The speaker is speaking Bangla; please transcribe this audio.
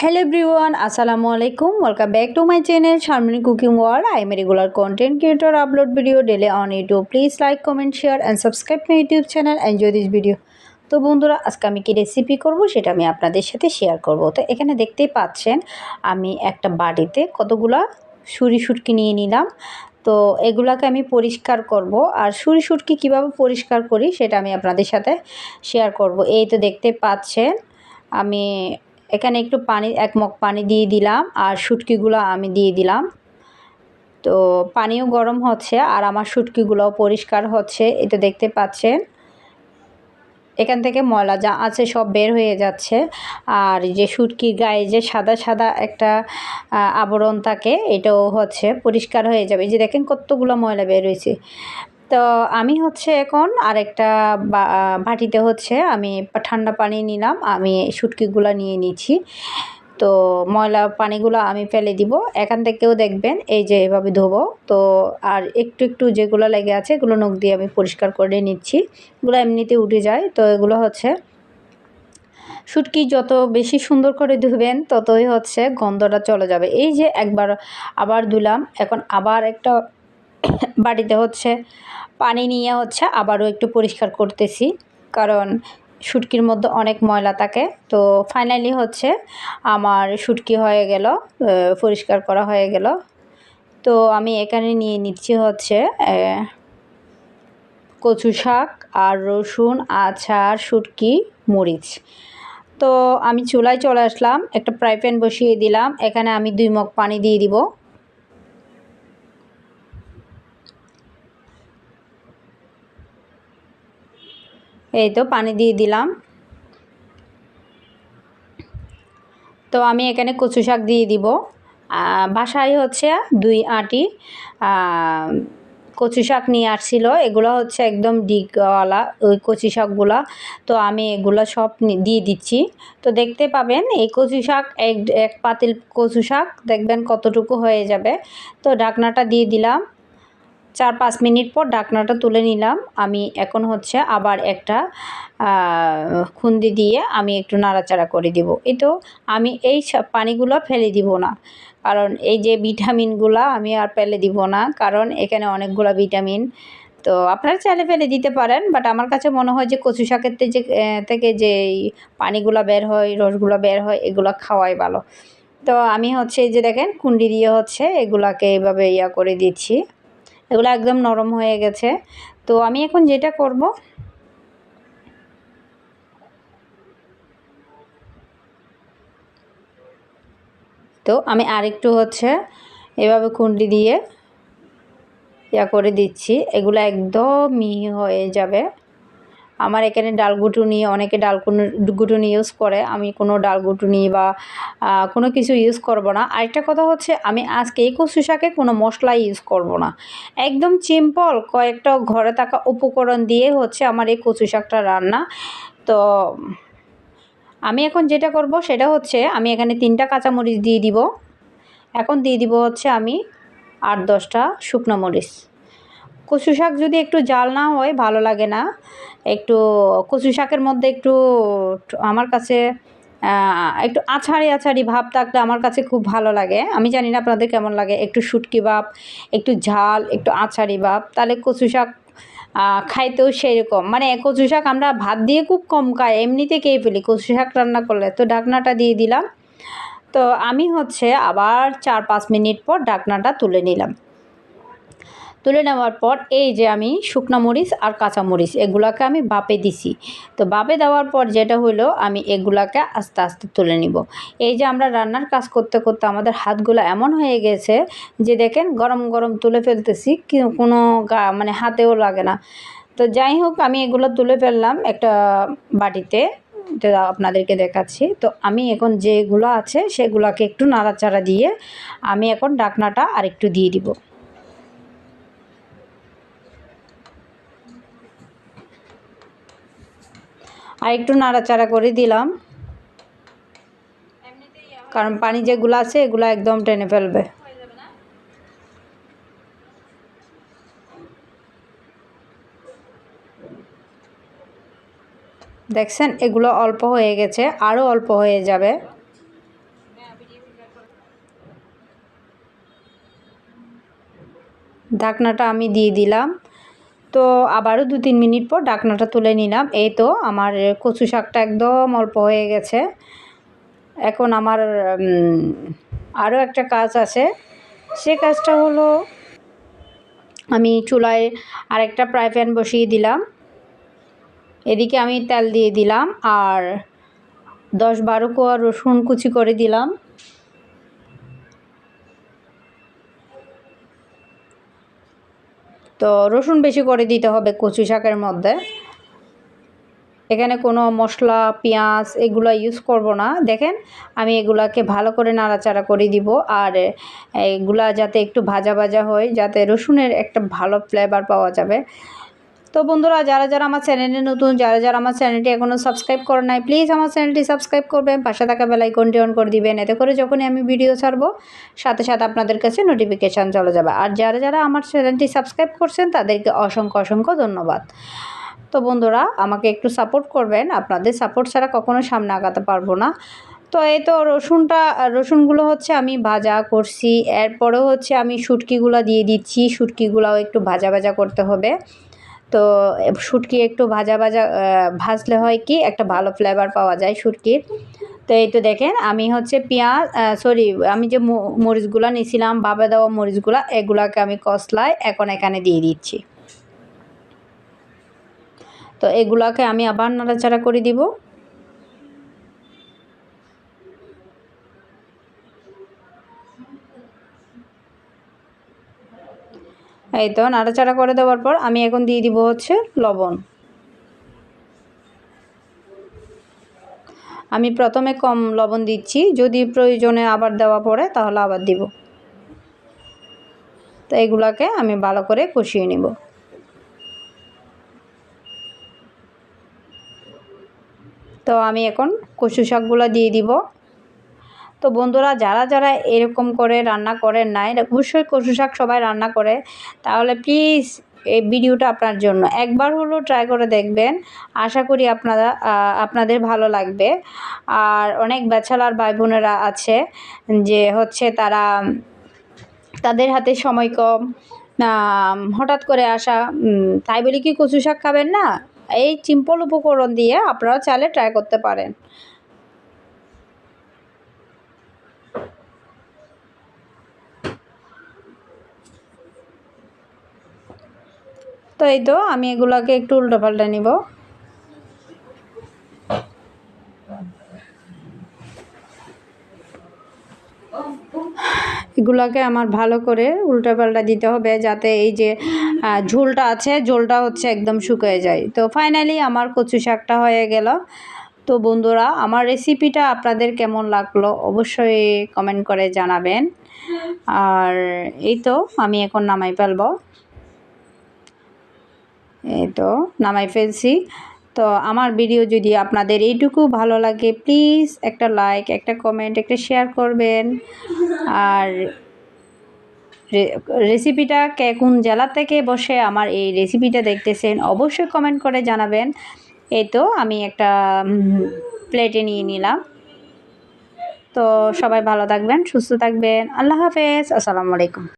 হ্যালো এভরিওয়ান আসসালামু আলাইকুম welcome back to my channel Sharmini cooking world I am regular content creator upload video daily on YouTube please like comment share and subscribe my YouTube channel enjoy this video তো বন্ধুরা, আজকে আমি কী রেসিপি করব সেটা আমি আপনাদের সাথে শেয়ার করব। তো এখানে দেখতেই পাচ্ছেন, আমি একটা বাড়িতে কতগুলা সুরি সুটকি নিয়ে নিলাম। তো এগুলাকে আমি পরিষ্কার করব। আর সুরি সুটকি কীভাবে পরিষ্কার করি সেটা আমি আপনাদের সাথে শেয়ার করব। এই তো দেখতে পাচ্ছেন, আমি এখানে একটু পানি, এক মগ পানি দিয়ে দিলাম আর শুটকিগুলো আমি দিয়ে দিলাম। তো পানিও গরম হচ্ছে আর আমার শুটকিগুলোও পরিষ্কার হচ্ছে, এটা দেখতে পাচ্ছেন। এখান থেকে ময়লা যা আছে সব বের হয়ে যাচ্ছে আর যে শুটকির গায়ে যে সাদা সাদা একটা আবরণ থাকে, এটাও হচ্ছে পরিষ্কার হয়ে যাবে। যে দেখেন কতগুলো ময়লা বের হয়েছে। তো আমি হচ্ছে এখন আরেকটা ভাটিতে হচ্ছে আমি ঠান্ডা পানি নিলাম, আমি শুটকিগুলো নিয়ে নিচ্ছি। তো ময়লা পানিগুলো আমি ফেলে দিব, এখান থেকেও দেখবেন এই যে এভাবে ধোবো। তো আর একটু একটু যেগুলো লেগে আছে এগুলো নখ দিয়ে আমি পরিষ্কার করে নিচ্ছি, এগুলো এমনিতে উঠে যায়। তো এগুলো হচ্ছে শুটকি যত বেশি সুন্দর করে ধুবেন ততই হচ্ছে গন্ধটা চলে যাবে। এই যে একবার আবার ধুলাম, এখন আবার একটা বাড়িতে হচ্ছে পানি নিয়ে হচ্ছে আবারও একটু পরিষ্কার করতেছি। কারণ শুটকির মধ্যে অনেক ময়লা থাকে। তো ফাইনালি হচ্ছে আমার শুটকি হয়ে গেল পরিষ্কার করা হয়ে গেল। তো আমি এখানে নিয়ে নিচ্ছি হচ্ছে কচু শাক আর রসুন, আচার শুটকি মরিচ। তো আমি চুলায় চলে আসলাম, একটা ফ্রাই প্যান বসিয়ে দিলাম। এখানে আমি দুই মগ পানি দিয়ে দিব। এই তো পানি দিয়ে দিলাম। তো আমি এখানে কচু শাক দিয়ে দিব। বাসায় হচ্ছে দুই আটি। কচু শাক নিয়ে আসছিল। এগুলো হচ্ছে একদম ডিগওয়ালা ওই কচু শাকগুলা। তো আমি এগুলো সব দিয়ে দিচ্ছি। তো দেখতে পাবেন এই কচু শাক এক এক পাতিল কচু শাক। দেখবেন কতটুকু হয়ে যাবে। তো ঢাকনাটা দিয়ে দিলাম। চার পাঁচ মিনিট পর ডাকনাটা তুলে নিলাম। আমি এখন হচ্ছে আবার একটা খুন্দি দিয়ে আমি একটু নাড়াচাড়া করে দিব। এই তো আমি এই পানিগুলো ফেলে দিব না। কারণ এই যে ভিটামিনগুলো আমি আর ফেলে দিব না। কারণ এখানে অনেকগুলো ভিটামিন। তো আপনারা চাইলে ফেলে দিতে পারেন, বাট আমার কাছে মনে হয় যে কচু শাকের যে থেকে যে পানিগুলো বের হয়, রসগুলো বের হয়, এগুলো খাওয়াই ভালো। তো আমি হচ্ছে এই যে দেখেন কুন্ডি দিয়ে হচ্ছে এগুলাকে এইভাবে ইয়া করে দিচ্ছি। এগুলো একদম নরম হয়ে গেছে। তো আমি এখন যেটা করব, তো আমি আরেকটু হচ্ছে এভাবে কুন্ডি দিয়ে ইয়া করে দিচ্ছি। এগুলো একদম মিহি হয়ে যাবে। আমার এখানে ডাল গুটুনি, অনেকে ডাল গুটুনি ইউজ করে। আমি কোনো ডাল গুটুনি বা কোনো কিছু ইউজ করব না। আরেকটা কথা হচ্ছে, আমি আজকে এই কচু শাকে কোনো মশলা ইউজ করব না। একদম সিম্পল কয়েকটা ঘরে থাকা উপকরণ দিয়ে হচ্ছে আমার এই কচু শাকটা রান্না। তো, আমি এখন যেটা করব সেটা হচ্ছে, আমি এখানে তিনটা কাঁচামরিচ দিয়ে দিব। এখন দিয়ে দিব হচ্ছে আমি আট দশটা শুকনো মরিচ। কচু শাক যদি একটু জাল না হয়, ভালো লাগে না। একটু কচু শাকের মধ্যে একটু, আমার কাছে একটু আছাড়ি আছাড়ি ভাব থাকলে আমার কাছে খুব ভালো লাগে। আমি জানি না আপনাদের কেমন লাগে, একটু শুটকি ভাব, একটু ঝাল, একটু আছাড়ি ভাব, তাহলে কচু শাক খাইতেও সেরকম। মানে কচু শাক আমরা ভাত দিয়ে খুব কম খাই, এমনিতে খেয়ে ফেলি। কচু শাক রান্না করলে তো ডাকনাটা দিয়ে দিলাম। তো আমি হচ্ছে আবার চার পাঁচ মিনিট পর ডাকনাটা তুলে নিলাম। তুলে নেওয়ার পর এই যে আমি শুকনা মরিচ আর কাঁচা মরিচ, এগুলাকে আমি বাপে দিছি। তো বাপে দেওয়ার পর যেটা হলো আমি এগুলাকে আস্তে আস্তে তুলে নিব। এই যে আমরা রান্নার কাজ করতে করতে আমাদের হাতগুলো এমন হয়ে গেছে যে দেখেন গরম গরম তুলে ফেলতেছি কোনো গা মানে হাতেও লাগে না। তো যাই হোক, আমি এগুলো তুলে ফেললাম একটা বাটিতে আপনাদেরকে দেখাচ্ছি। তো আমি এখন যেগুলো আছে সেগুলোকে একটু নাড়াচাড়া দিয়ে আমি এখন ডাকনাটা আর একটু দিয়ে দিব। আর একটু নাড়াচাড়া করে দিলাম। কারণ পানি যেগুলো আছে, এগুলো একদম টেনে ফেলবে। দেখছেন, এগুলো অল্প হয়ে গেছে আরও অল্প হয়ে যাবে। ঢাকনাটা আমি দিয়ে দিলাম। তো আবারও দু তিন মিনিট পর ডাকনাটা তুলে নিলাম। এই তো আমার কচু শাকটা একদম অল্প হয়ে গেছে। এখন আমার আরও একটা কাজ আছে। সে কাজটা হলো আমি চুলায় আরেকটা ফ্রাই প্যান বসিয়ে দিলাম। এদিকে আমি তেল দিয়ে দিলাম আর দশ বারো কোয়া রসুন কুচি করে দিলাম। তো রসুন বেশি করে দিতে হবে কচু শাকের মধ্যে। এখানে কোনো মশলা, পেঁয়াজ এগুলো ইউজ করব না। দেখেন, আমি এগুলাকে ভালো করে নাড়াচাড়া করে দিব আর এগুলা যাতে একটু ভাজা ভাজা হয়, যাতে রসুনের একটা ভালো ফ্লেভার পাওয়া যাবে। তো বন্ধুরা, যারা যারা আমার চ্যানেলে নতুন, যারা যারা আমার চ্যানেলটি এখনও সাবস্ক্রাইব করে নাই প্লিজ আমার চ্যানেলটি সাবস্ক্রাইব করবেন, পাশে থাকা বেলাইকনটি অন করে দিবেন, এতে করে যখনই আমি ভিডিও ছাড়বো, সাথে সাথে আপনাদের কাছে নোটিফিকেশান চলে যাবে। আর যারা যারা আমার চ্যানেলটি সাবস্ক্রাইব করছেন, তাদেরকে অসংখ্য অসংখ্য ধন্যবাদ। তো বন্ধুরা, আমাকে একটু সাপোর্ট করবেন, আপনাদের সাপোর্ট ছাড়া কখনো সামনে আগাতে পারব না। তো এই তো রসুনটা, রসুনগুলো হচ্ছে আমি ভাজা করছি, এরপরেও হচ্ছে আমি শুটকিগুলো দিয়ে দিচ্ছি, শুটকিগুলোও একটু ভাজা ভাজা করতে হবে। তো শুটকি একটু ভাজা ভাজা ভাজলে হয় কি, একটা ভালো ফ্লেভার পাওয়া যায় শুটকির। তো এই তো দেখেন, আমি হচ্ছে পেঁয়াজ সরি আমি যে মরিচগুলো নিয়েছিলাম বাবা দেওয়া মরিচগুলো, এগুলাকে আমি কসলায় এখন এখানে দিয়ে দিচ্ছি। তো এগুলাকে আমি আবার নাড়াচাড়া করে দিব। এই তো নাড়াচাড়া করে দেওয়ার পর আমি এখন দিয়ে দিব হচ্ছে লবণ। আমি প্রথমে কম লবণ দিচ্ছি, যদি প্রয়োজনে আবার দেওয়া পড়ে তাহলে আবার দিব। তো এগুলাকে আমি ভালো করে কষিয়ে নিব। তো আমি এখন কচু শাকগুলো দিয়ে দিব। তো বন্ধুরা, যারা যারা এরকম করে রান্না করেন নাই, অবশ্যই কচু শাক সবাই রান্না করে। তাহলে প্লিজ এই ভিডিওটা আপনার জন্য। একবার হলো ট্রাই করে দেখবেন। আশা করি আপনারা আপনাদের ভালো লাগবে। আর অনেক ব্যাচেলার ভাই বোনেরা আছে যে হচ্ছে তারা তাদের হাতে সময় কম হঠাৎ করে আসা তাই বলি কি কচু শাক খাবেন না? এই সিম্পল উপকরণ দিয়ে আপনারা চাইলে ট্রাই করতে পারেন। তো এই তো, আমি এগুলাকে একটু উল্টো পাল্টে নিব। এগুলাকে আমার ভালো করে উল্টো পাল্টা দিতে হবে যাতে এই যে ঝোলটা আছে, ঝোলটা হচ্ছে একদম শুকিয়ে যায়। তো ফাইনালি আমার কচু শাকটা হয়ে গেল। তো বন্ধুরা, আমার রেসিপিটা আপনাদের কেমন লাগল অবশ্যই কমেন্ট করে জানাবেন। আর এই তো, আমি এখন নামাই ফেলব। এই তো, নামাই ফেলছি। তো আমার ভিডিও যদি আপনাদের এইটুকু ভালো লাগে প্লিজ একটা লাইক একটা কমেন্ট একটা শেয়ার করবেন। আর রেসিপিটা কে কোন জেলা থেকে বসে আমার এই রেসিপিটা দেখতেছেন, অবশ্যই কমেন্ট করে জানাবেন। এই তো, আমি একটা প্লেটে নিয়ে নিলাম। তো সবাই ভালো থাকবেন, সুস্থ থাকবেন। আল্লাহ হাফেজ, আসসালামু আলাইকুম।